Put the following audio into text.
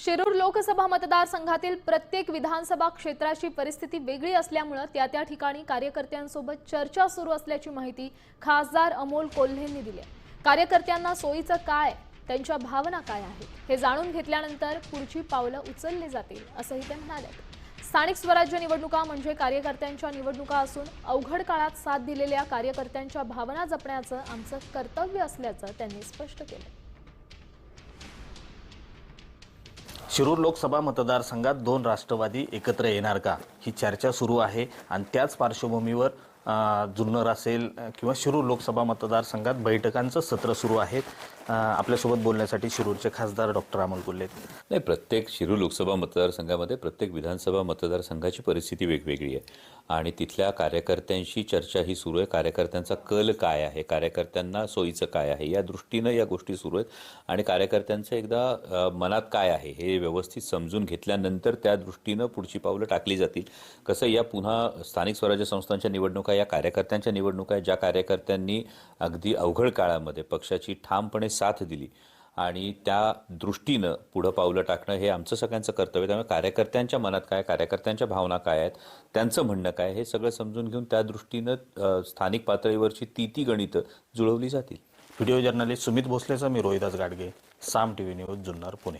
शिरूर लोकसभा मतदारसंघातील प्रत्येक विधानसभा क्षेत्राची परिस्थिती वेगळी असल्यामुळं त्या त्या ठिकाणी कार्यकर्त्यांसोबत चर्चा सुरू असल्याची माहिती खासदार अमोल कोल्हेंनी दिली कार्यकर्त्यांना सोयीचं काय त्यांच्या भावना काय आहेत हे जाणून घेतल्यानंतर पुढची पावलं उचलली जातील असंही ते म्हणाले स्थानिक स्वराज्य निवडणुका म्हणजे कार्यकर्त्यांच्या निवडणुका असून अवघड काळात साथ दिलेल्या कार्यकर्त्यांच्या भावना जपण्याचं आमचं कर्तव्य असल्याचं त्यांनी स्पष्ट केलं. शिरूर लोकसभा मतदारसंघात दोन राष्ट्रवादी एकत्र येणार का? ही चर्चा सुरू आहे आणि त्याच पार्श्वभूमीवर जुन्नर असेल किंवा शिरूर लोकसभा मतदारसंघात बैठकांचं सत्र सुरू आहे. आपल्यासोबत बोलण्यासाठी शिरूरचे खासदार डॉक्टर अमोल गुल्ले नाही प्रत्येक शिरूर लोकसभा मतदारसंघामध्ये प्रत्येक विधानसभा मतदारसंघाची परिस्थिती वेगवेगळी आहे. आणि तिथल्या कार्यकर्त्यांशी चर्चा ही सुरू आहे. कार्यकर्त्यांचा कल काय आहे? कार्यकर्त्यांना सोयीचं काय आहे? या दृष्टीनं या गोष्टी सुरू आहेत. आणि कार्यकर्त्यांचं एकदा मनात काय आहे? हे व्यवस्थित समजून घेतल्यानंतर त्या दृष्टीनं पुढची पावलं टाकली जातील. कसं या पुन्हा स्थानिक स्वराज्य संस्थांच्या निवडणुका या कार्यकर्त्यांच्या निवडणुका आहेत ज्या कार्यकर्त्यांनी अगदी अवघड काळामध्ये पक्षाची ठामपणे साथ दिली. आणि त्या दृष्टीनं पुढं पावलं टाकणं हे आमचं सगळ्यांचं कर्तव्य. त्यामुळे कार्यकर्त्यांच्या मनात काय कार्यकर्त्यांच्या भावना काय आहेत त्यांचं म्हणणं काय हे सगळं समजून घेऊन त्या दृष्टीनं स्थानिक पातळीवरची ती ती गणितं जुळवली जातील. व्हिडिओ जर्नलिस्ट सुमित भोसलेचा मी Rohidas Gadge Saam T V news Junnar Pune.